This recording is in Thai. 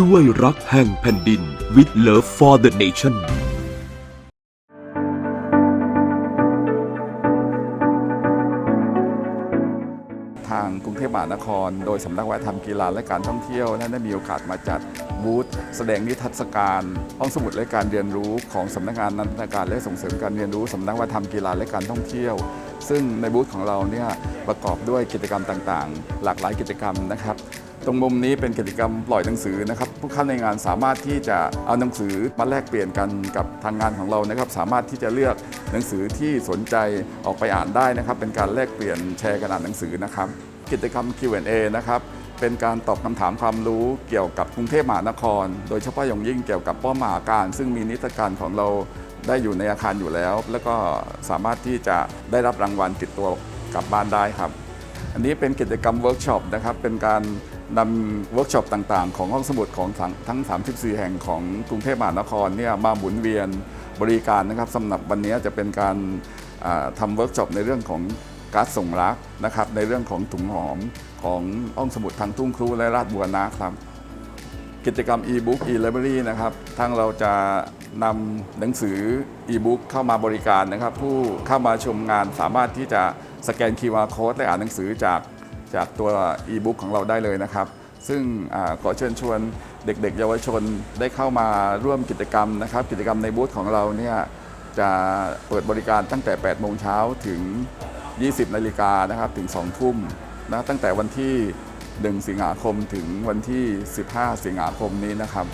ด้วยรักแห่งแผ่นดิน with love for the nation ทางกรุงเทพมหานคร โดยสำนักวัฒนธรรมกีฬาและการท่องเที่ยวนั้นได้มีโอกาสมาจัดบูธแสดงนิทรรศการห้องสมุดและการเรียนรู้ของสำนักงานนันทนาการและส่งเสริมการเรียนรู้สำนักวัฒนธรรมกีฬาและการท่องเที่ยว ซึ่งในบูธของเราเนี่ยประกอบด้วยกิจกรรมต่างๆ หลากหลายกิจกรรมนะครับ ตรงมุมนี้เป็นกิจกรรมปล่อยหนังสือนะครับผู้เข้าในงานสามารถที่จะเอาหนังสือมาแลกเปลี่ยนกันกับทางงานของเรานะครับ สามารถที่จะเลือกหนังสือที่สนใจออกไปอ่านได้นะครับ เป็นการแลกเปลี่ยนแชร์กันอ่านหนังสือนะครับ กิจกรรม Q&A นะครับเป็นการตอบคำถามความรู้เกี่ยวกับกรุงเทพมหานคร โดยเฉพาะอย่างยิ่งเกี่ยวกับป้อมมหาการ ซึ่งมีนิทรรศการของเราได้อยู่ในอาคารอยู่แล้ว แล้วก็สามารถที่จะได้รับรางวัลติดตัวกลับบ้านได้ครับ อันนี้เป็นกิจกรรมเวิร์กช็อปนะครับ เป็นการ นำเวิร์กช็อปต่างๆ ของห้องสมุดของทั้ง 34 แห่งของกรุงเทพมหานครเนี่ยมาหมุนเวียนบริการนะครับสำหรับวันนี้จะเป็นการทำเวิร์กช็อปในเรื่องของการส่งรักนะครับในเรื่องของถุงหอมของห้องสมุดทางทุ่งครูและราชบัวนะครับกิจกรรม e-book e-library นะครับทางเราจะนำหนังสือ e-book เข้ามาบริการนะครับ ผู้เข้ามาชมงานสามารถที่จะสแกน QR code และอ่านหนังสือจาก จากตัว e-book ของเราได้เลยนะครับ ซึ่งขอเชิญชวนเด็ก ๆ เยาวชนได้เข้ามาร่วมกิจกรรมนะครับ กิจกรรมในบูธของเราเนี่ยจะเปิดบริการตั้งแต่ 8 โมงเช้าถึง 20 นาฬิกานะครับถึง 2 ทุ่มนะตั้งแต่วันที่ 1 สิงหาคมถึงวันที่ 15 สิงหาคมนี้นะครับ